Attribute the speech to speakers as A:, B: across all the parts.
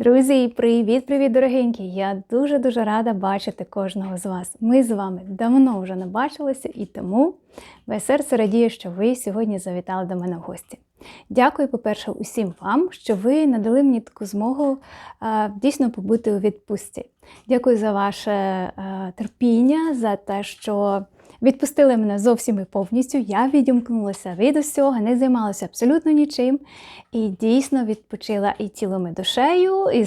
A: Друзі, привіт-привіт, дорогенькі! Я дуже-дуже рада бачити кожного з вас. Ми з вами давно вже не бачилися, і тому моє серце радіє, що ви сьогодні завітали до мене в гості. Дякую, по-перше, усім вам, що ви надали мені таку змогу а, дійсно побути у відпустці. Дякую за ваше а, терпіння, за те, що відпустили мене зовсім і повністю. Я відімкнулася від усього, не займалася абсолютно нічим. І дійсно відпочила і тілом, і душею. І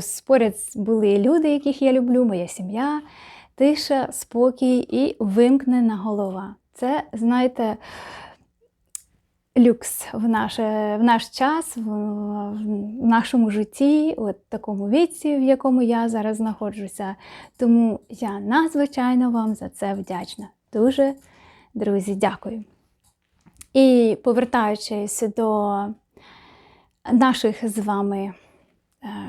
A: споряд були люди, яких я люблю, моя сім'я, тиша, спокій і вимкнена голова. Це, знаєте, люкс в наш, в наш час, в, в нашому житті, от такому віці, в якому я зараз знаходжуся. Тому я надзвичайно вам за це вдячна. Дуже, друзі, дякую. І повертаючись до наших з вами е,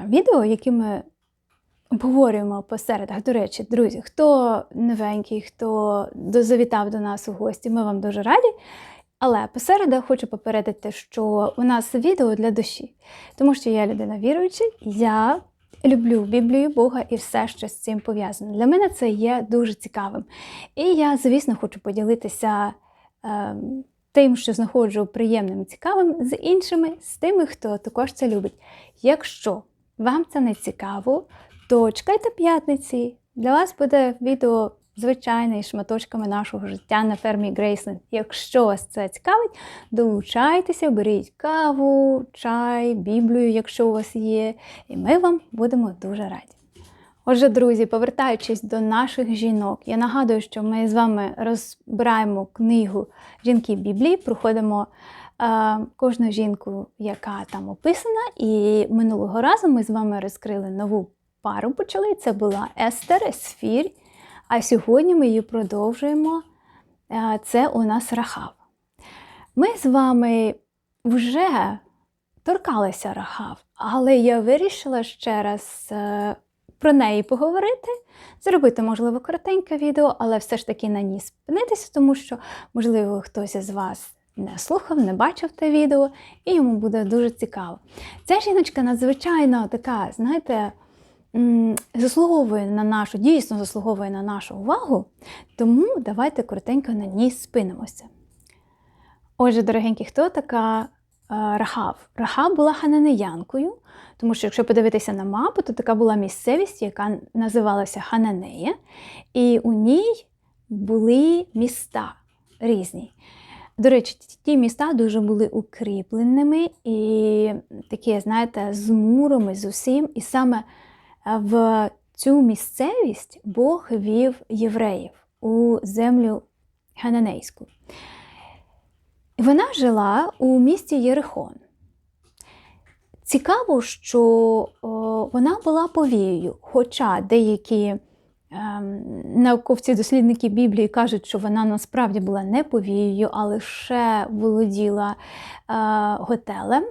A: відео, які ми обговорюємо по середах. До речі, друзі, хто новенький, хто завітав до нас у гості, ми вам дуже раді. Але посередах хочу попередити, що у нас відео для душі, тому що я людина віруюча, я люблю Біблію Бога і все, що з цим пов'язано. Для мене це є дуже цікавим. І я, звісно, хочу поділитися е, тим, що знаходжу приємним і цікавим, з іншими, з тими, хто також це любить. Якщо вам це не цікаво, то чекайте п'ятниці. Для вас буде відео звичайне із шматочками нашого життя на фермі Грейсленд. Якщо вас це цікавить, долучайтеся, беріть каву, чай, біблію, якщо у вас є, і ми вам будемо дуже раді. Отже, друзі, повертаючись до наших жінок, я нагадую, що ми з вами розбираємо книгу Жінки Біблії, проходимо е, кожну жінку, яка там описана. І минулого разу ми з вами розкрили нову пару почали. Це була Естер Есфір. А сьогодні ми її продовжуємо. Е, це у нас Рахав. Ми з вами вже торкалися Рахав, але я вирішила ще раз е, про неї поговорити, зробити, можливо, коротеньке відео, але все ж таки на ній спинитися, тому що, можливо, хтось із вас не слухав, не бачив те відео, і йому буде дуже цікаво. Ця жіночка надзвичайно така, знаєте, заслуговує на нашу, дійсно заслуговує на нашу увагу, тому давайте коротенько на ній спинимося. Отже, дорогенькі, хто така Рахав? Рахав була хананеянкою, тому що, якщо подивитися на мапу, то така була місцевість, яка називалася Хананея, і у ній були міста різні. До речі, ті міста дуже були укріпленими і такі, знаєте, з мурами, з усім. І саме в цю місцевість Бог вів євреїв у землю Хананейську. Вона жила у місті Єрихон. Цікаво, що вона була повією, хоча деякі ем, науковці-дослідники Біблії кажуть, що вона насправді була не повією, а лише володіла е, готелем.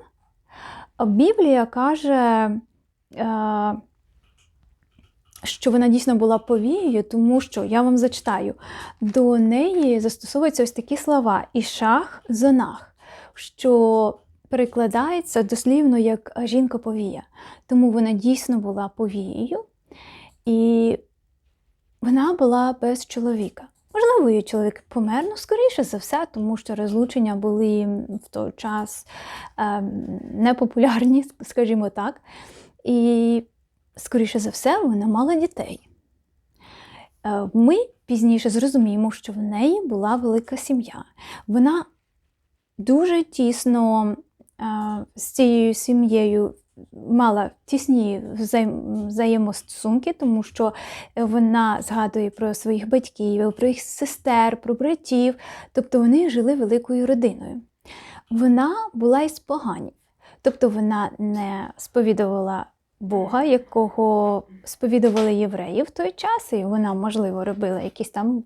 A: Біблія каже. Що вона дійсно була повією, тому що я вам зачитаю, до неї застосовуються ось такі слова ішах зонах, що перекладається дослівно як жінка-повія. Тому вона дійсно була повією, і вона була без чоловіка. Можливо, її чоловік помер, ну, скоріше за все, тому що розлучення були в той час е, непопулярні, скажімо так. І скоріше за все, вона мала дітей. Е, ми пізніше зрозуміємо, що в неї була велика сім'я. Вона дуже тісно е, з цією сім'єю мала тісні взаємостосунки, тому що вона згадує про своїх батьків, про їх сестер, про братів, тобто вони жили великою родиною. Вона була із поганів, тобто вона не сповідувала Бога, якого сповідували євреї в той час, і вона, можливо, робила якісь там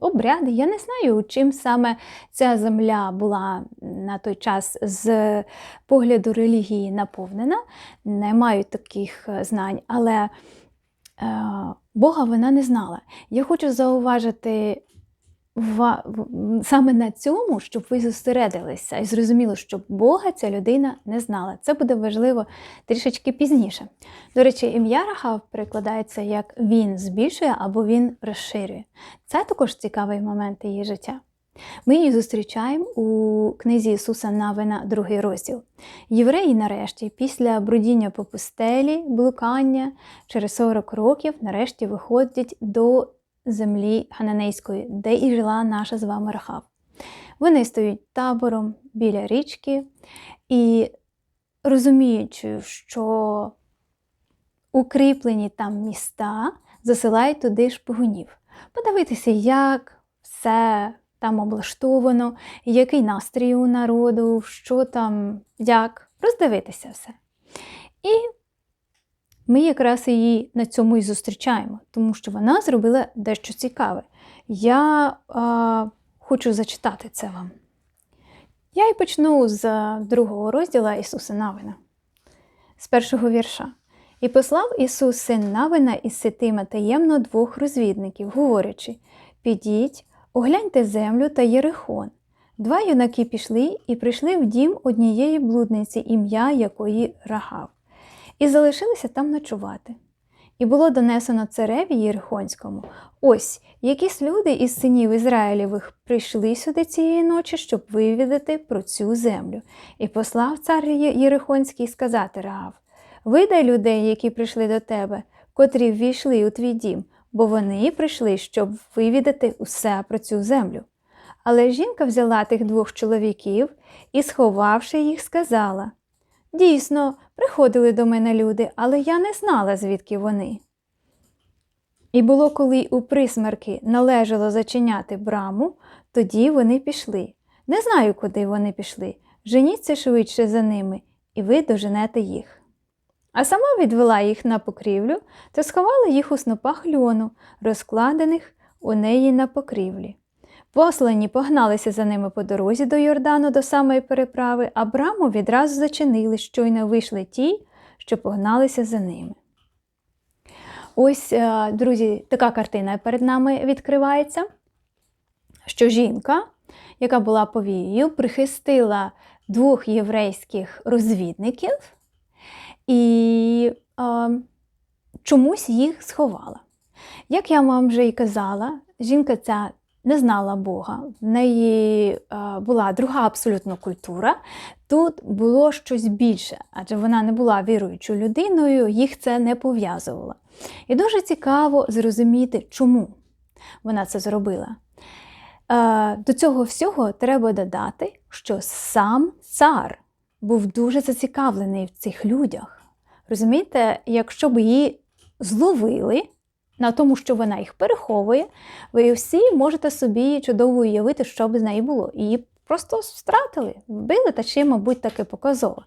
A: обряди. Я не знаю, чим саме ця земля була на той час з погляду релігії наповнена. Не маю таких е, знань, але е, Бога вона не знала. Я хочу зауважити ва- в- саме на цьому, щоб ви зосередилися і зрозуміли, що Бога ця людина не знала. Це буде важливо трішечки пізніше. До речі, ім'я Рахав перекладається як він збільшує або він розширює. Це також цікавий момент її життя. Ми її зустрічаємо у книзі Ісуса Навина, другий розділ. Євреї, нарешті, після брудіння по пустелі, блукання через 40 років, нарешті виходять до землі Хананейської, де і жила наша з вами Рахав. Вони стоять табором біля річки і розуміючи, що укріплені там міста, засилають туди шпигунів. Подивитися, як все там облаштовано, який настрій у народу, що там, як, роздивитися все. І ми якраз її на цьому і зустрічаємо, тому що вона зробила дещо цікаве. Я а, хочу зачитати це вам. Я і почну з другого розділу Ісуса Навина, з першого вірша. І послав Ісус син Навина із Ситима таємно двох розвідників, говорячи: Підіть, огляньте землю та Єрихон. Два юнаки пішли і прийшли в дім однієї блудниці, ім'я якої Рахав, і залишилися там ночувати. І було донесено цареві Єрихонському. Ось якісь люди із синів Ізраїлєвих прийшли сюди цієї ночі, щоб вивідати про цю землю. І послав цар Єрихонський сказати Раав: Видай людей, які прийшли до тебе, котрі ввійшли у твій дім, бо вони прийшли, щоб вивідати усе про цю землю. Але жінка взяла тих двох чоловіків і, сховавши їх, сказала: Дійсно, приходили до мене люди, але я не знала, звідки вони. І було, коли у присмерки належало зачиняти браму, тоді вони пішли. Не знаю, куди вони пішли. Женіться швидше за ними, і ви доженете їх. А сама відвела їх на покрівлю та сховала їх у снопах льону, розкладених у неї на покрівлі. Послані погналися за ними по дорозі до Йордану до самої переправи, а браму відразу зачинили, щойно вийшли ті, що погналися за ними. Ось, е, друзі, така картина перед нами відкривається, що жінка, яка була повією, прихистила двох єврейських розвідників і е, чомусь їх сховала. Як я вам вже і казала, жінка ця не знала Бога, в неї е, була друга абсолютно культура. Тут було щось більше, адже вона не була віруючою людиною, їх це не пов'язувало. І дуже цікаво зрозуміти, чому вона це зробила. Е, До цього всього треба додати, що сам цар був дуже зацікавлений в цих людях. Розумієте, якщо б її зловили на тому, що вона їх переховує, ви всі можете собі чудово уявити, що б з нею було. Її просто втратили, вбили та ще, мабуть, таки показово.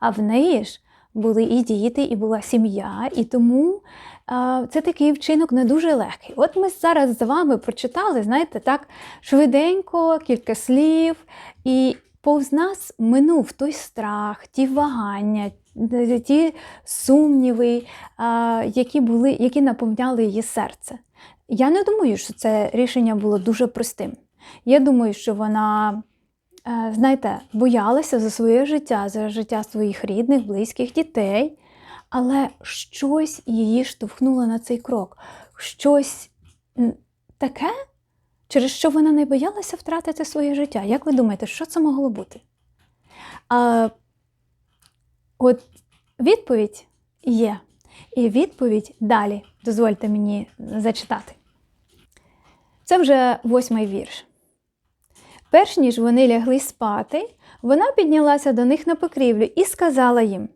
A: А в неї ж були і діти, і була сім'я, і тому а, це такий вчинок не дуже легкий. От ми зараз з вами прочитали, знаєте, так швиденько, кілька слів, і повз нас минув той страх, ті вагання, ті сумніви, які, були, які наповняли її серце. Я не думаю, що це рішення було дуже простим. Я думаю, що вона, е, знаєте, боялася за своє життя, за життя своїх рідних, близьких дітей, але щось її штовхнуло на цей крок. Щось таке, через що вона не боялася втратити своє життя. Як ви думаєте, що це могло бути? А, от відповідь є. І відповідь далі. Дозвольте мені зачитати. Це вже восьмий вірш. Перш ніж вони лягли спати, вона піднялася до них на покрівлю і сказала їм: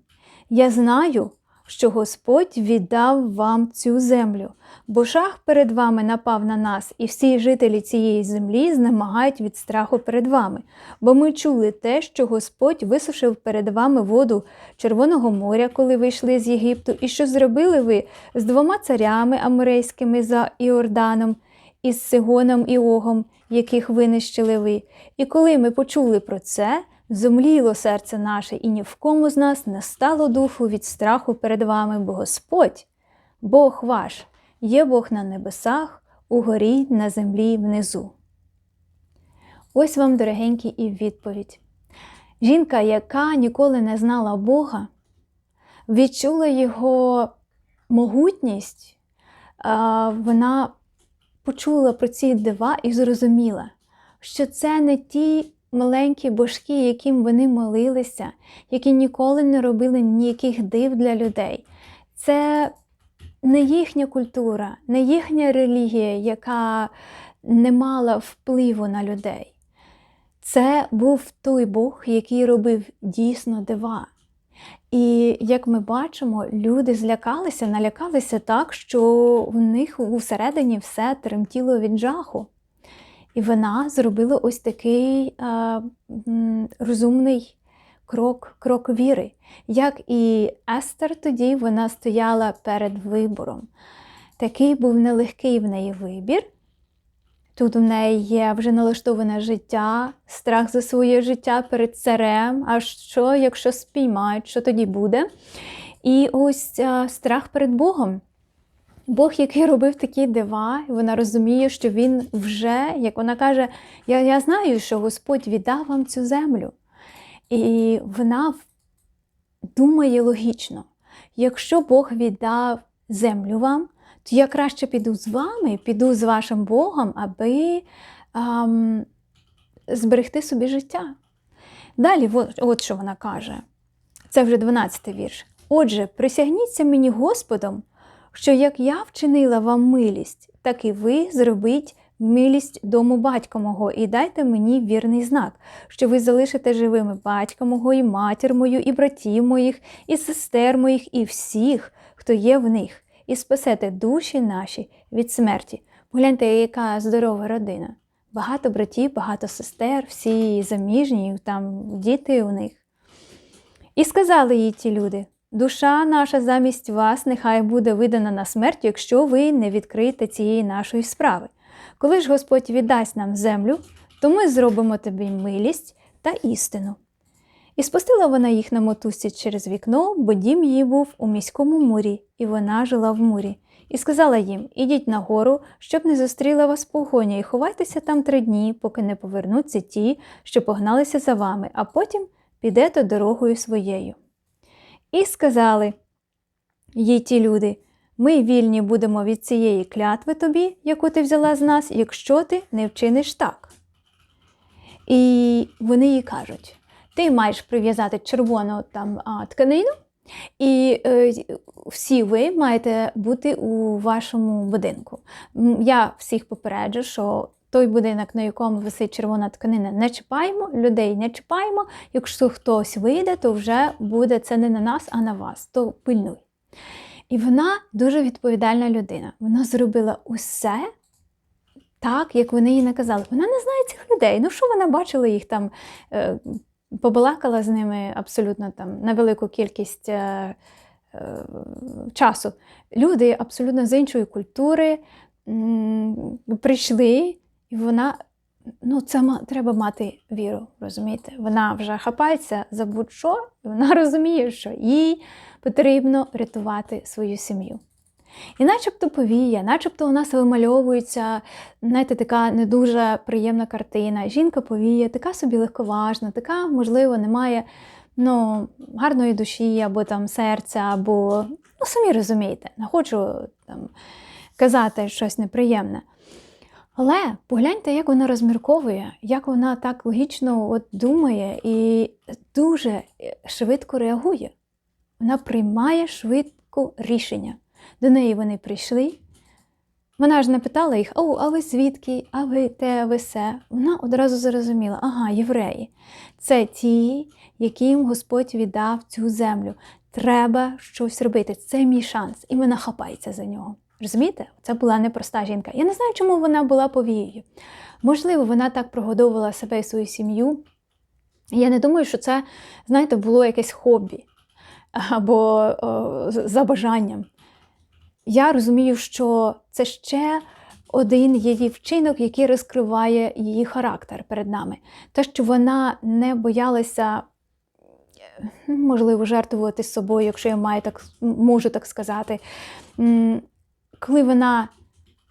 A: Я знаю, що Господь віддав вам цю землю, бо жах перед вами напав на нас, і всі жителі цієї землі знемагають від страху перед вами. Бо ми чули те, що Господь висушив перед вами воду Червоного моря, коли ви йшли з Єгипту, і що зробили ви з двома царями аморейськими за Іорданом, із Сигоном і Огом, яких винищили ви. І коли ми почули про це, зумліло серце наше, і ні в кому з нас не стало духу від страху перед вами, бо Господь, Бог ваш, є Бог на небесах, угорі, на землі внизу. Ось вам, дорогенькі, і відповідь. Жінка, яка ніколи не знала Бога, відчула його могутність, вона почула про ці дива і зрозуміла, що це не ті маленькі божки, яким вони молилися, які ніколи не робили ніяких див для людей. Це не їхня культура, не їхня релігія, яка не мала впливу на людей. Це був той Бог, який робив дійсно дива. І як ми бачимо, люди злякалися, налякалися так, що в них усередині все тремтіло від жаху. І вона зробила ось такий а, розумний крок, крок віри. Як і Естер тоді вона стояла перед вибором. Такий був нелегкий в неї вибір. Тут у неї є вже налаштоване життя, страх за своє життя перед царем. А що, якщо спіймають, що тоді буде? І ось а, страх перед Богом. Бог, який робив такі дива, вона розуміє, що він вже, як вона каже, я, я знаю, що Господь віддав вам цю землю. І вона думає логічно: якщо Бог віддав землю вам, то я краще піду з вами, піду з вашим Богом, аби ам, зберегти собі життя. Далі, от, от що вона каже, це вже 12 вірш. Отже, присягніться мені Господом, що як я вчинила вам милість, так і ви зробіть милість дому батька мого, і дайте мені вірний знак, що ви залишите живими батька мого, і матір мою, і братів моїх, і сестер моїх, і всіх, хто є в них, і спасете душі наші від смерті. Погляньте, яка здорова родина. Багато братів, багато сестер, всі заміжні, там діти у них. І сказали їй ті люди: душа наша замість вас нехай буде видана на смерть, якщо ви не відкриєте цієї нашої справи. Коли ж Господь віддасть нам землю, то ми зробимо тобі милість та істину. І спустила вона їх на мотузці через вікно, бо дім її був у міському мурі, і вона жила в мурі. І сказала їм: Ідіть нагору, щоб не зустріла вас погоня, і ховайтеся там три дні, поки не повернуться ті, що погналися за вами, а потім підете дорогою своєю. І сказали їй ті люди: ми вільні будемо від цієї клятви тобі, яку ти взяла з нас, якщо ти не вчиниш так. І вони їй кажуть: ти маєш прив'язати червону там тканину, і е, всі ви маєте бути у вашому будинку. Я всіх попереджу, що той будинок, на якому висить червона тканина, не чіпаємо, людей не чіпаємо. Якщо хтось вийде, то вже буде це не на нас, а на вас. То пильнуй. І вона дуже відповідальна людина. Вона зробила усе так, як вони їй наказали. Вона не знає цих людей. Ну, що вона бачила їх там, е, побалакала з ними абсолютно там на велику кількість е, е, часу. Люди абсолютно з іншої культури прийшли, і вона. Ну, це треба мати віру, розумієте? Вона вже хапається за будь-що, і вона розуміє, що їй потрібно рятувати свою сім'ю. І начебто повія, начебто у нас вимальовується, знаєте, така не дуже приємна картина. Жінка повія, така собі легковажна, така, можливо, не має ну, гарної душі або там серця, або, ну, самі розумієте, не хочу там казати щось неприємне. Але погляньте, як вона розмірковує, як вона так логічно от думає і дуже швидко реагує. Вона приймає швидко рішення. До неї вони прийшли. Вона ж не питала їх, о, а ви звідки, а ви те, а ви се. Вона одразу зрозуміла, ага, євреї. Це ті, яким Господь віддав цю землю. Треба щось робити. Це мій шанс. І вона хапається за нього. Розумієте? Це була непроста жінка. Я не знаю, чому вона була повією. Можливо, вона так прогодовувала себе і свою сім'ю. Я не думаю, що це, знаєте, було якесь хобі або о, за бажанням. Я розумію, що це ще один її вчинок, який розкриває її характер перед нами. Те, що вона не боялася, можливо, жертвувати собою, якщо я маю так, можу так сказати. Коли вона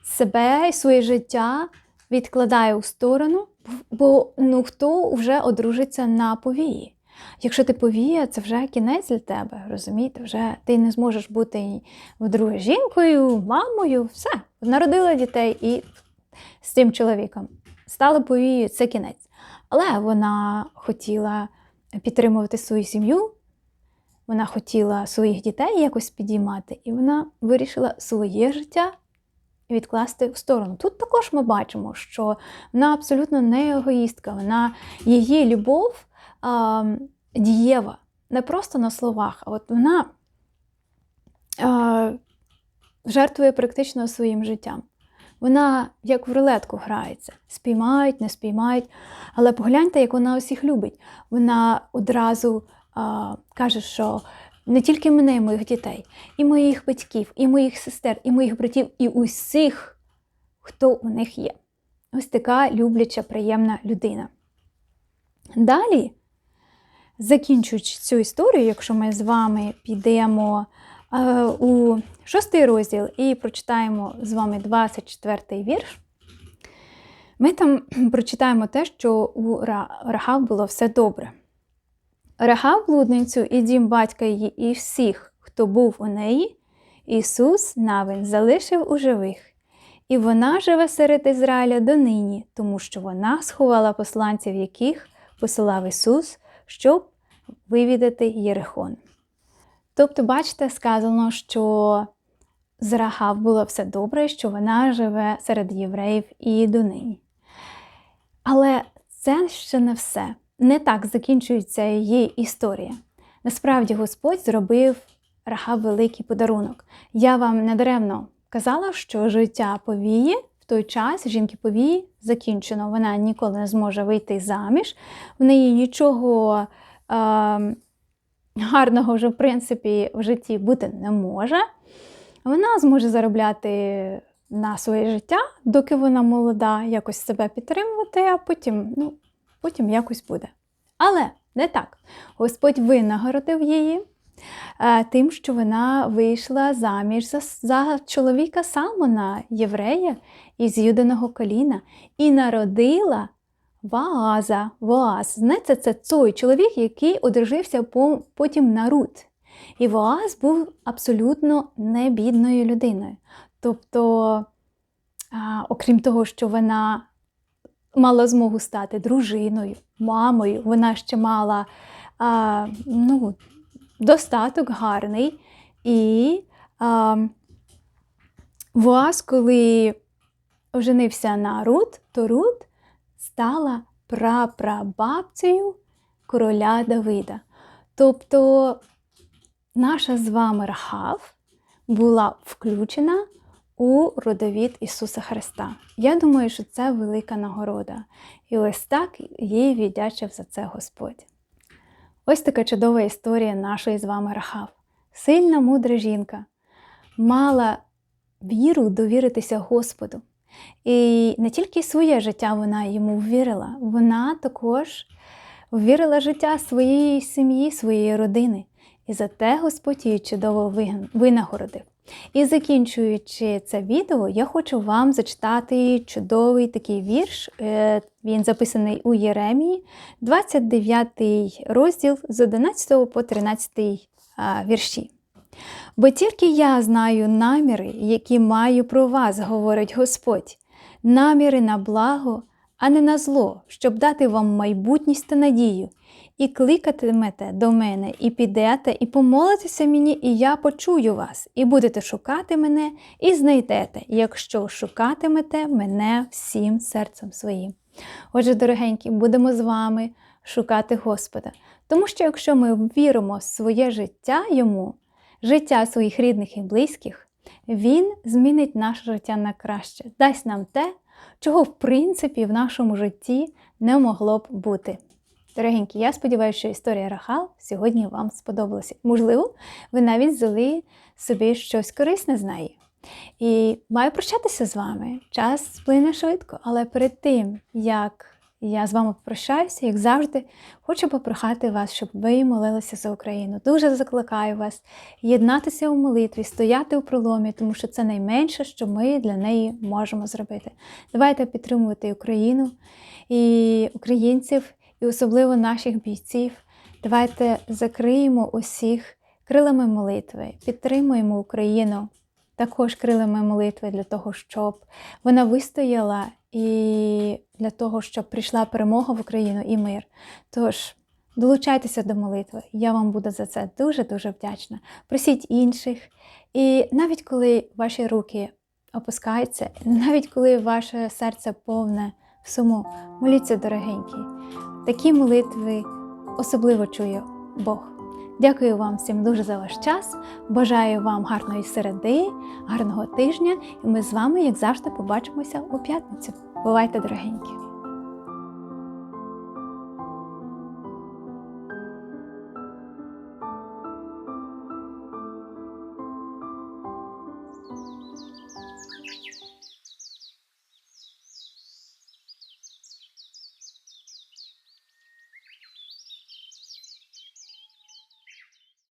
A: себе і своє життя відкладає у сторону, Бо ну хто вже одружиться на повії? Якщо ти повія, це вже кінець для тебе, розумієте? Вже ти не зможеш бути вдруге жінкою, мамою, все. Народила дітей і з цим чоловіком. Стала повією, це кінець. Але вона хотіла підтримувати свою сім'ю, вона хотіла своїх дітей якось підіймати, і вона вирішила своє життя відкласти в сторону. Тут також ми бачимо, що вона абсолютно не егоїстка, вона її любов а, дієва, не просто на словах, а от вона а, жертвує практично своїм життям. Вона як в рулетку грається, спіймають, не спіймають. Але погляньте, як вона усіх любить. Вона одразу каже, що не тільки мене, і моїх дітей, і моїх батьків, і моїх сестер, і моїх братів, і усіх, хто у них є. Ось така любляча, приємна людина. Далі, закінчуючи цю історію, якщо ми з вами підемо е, у шостий розділ і прочитаємо з вами 24-й вірш, ми там прочитаємо те, що у Рахав було все добре. Рахав блудницю і дім батька її, і всіх, хто був у неї, Ісус навин залишив у живих, і вона живе серед Ізраїля донині, тому що вона сховала посланців, яких посилав Ісус, щоб вивідати Єрихон. Тобто, бачите, сказано, що з Рахав було все добре, що вона живе серед євреїв і донині. Але це ще не все. Не так закінчується її історія. Насправді Господь зробив Рахав великий подарунок. Я вам недаремно казала, що життя повії в той час жінки повії закінчено. Вона ніколи не зможе вийти заміж, в неї нічого е, гарного вже, в принципі, в житті бути не може. Вона зможе заробляти на своє життя, доки вона молода, якось себе підтримувати, а потім, ну, потім якось буде. Але не так. Господь винагородив її е, тим, що вона вийшла заміж за, за чоловіка Салмона, єврея із юдиного коліна, і народила Вааза. Воаз. Знаєте, це той чоловік, який одружився потім на Рут. І Воаз був абсолютно не бідною людиною. Тобто, окрім того, що вона мала змогу стати дружиною, мамою, вона ще мала а, ну, достаток гарний. І а, Воаз, коли оженився на Рут, то Рут стала прапрабабцею короля Давида. Тобто наша з вами Рахав була включена у родовід Ісуса Христа. Я думаю, що це велика нагорода. І ось так їй віддячив за це Господь. Ось така чудова історія нашої з вами Рахав. Сильна, мудра жінка мала віру довіритися Господу. І не тільки своє життя вона йому ввірила, вона також ввірила життя своєї сім'ї, своєї родини. І за те Господь її чудово винагородив. І закінчуючи це відео, я хочу вам зачитати чудовий такий вірш. Е, він записаний у Єремії, 29 розділ з 11 по 13 вірші. Бо тільки я знаю наміри, які маю про вас, говорить Господь, наміри на благо, а не на зло, щоб дати вам майбутність та надію і кликатимете до мене, і підете, і помолитеся мені, і я почую вас, і будете шукати мене, і знайдете, якщо шукатимете мене всім серцем своїм. Отже, дорогенькі, будемо з вами шукати Господа. Тому що якщо ми віримо в своє життя йому, життя своїх рідних і близьких, Він змінить наше життя на краще, дасть нам те, чого в принципі в нашому житті не могло б бути. Дорогенькі, я сподіваюся, що історія Рахал сьогодні вам сподобалася. Можливо, ви навіть взяли собі щось корисне з неї. І маю прощатися з вами. Час сплине швидко, але перед тим, як Я з вами прощаюся, як завжди, хочу попрохати вас, щоб ви молилися за Україну. Дуже закликаю вас єднатися у молитві, стояти у проломі, тому що це найменше, що ми для неї можемо зробити. Давайте підтримувати Україну і українців, і особливо наших бійців. Давайте закриємо усіх крилами молитви, підтримуємо Україну також крилами молитви для того, щоб вона вистояла і для того, щоб прийшла перемога в Україну і мир. Тож долучайтеся до молитви. Я вам буду за це дуже-дуже вдячна. Просіть інших. І навіть коли ваші руки опускаються, навіть коли ваше серце повне в суму, моліться, дорогенькі. Такі молитви особливо чує Бог. Дякую вам всім дуже за ваш час. Бажаю вам гарної середи, гарного тижня, і ми з вами, як завжди, побачимося у п'ятницю. Бувайте, дорогенькі!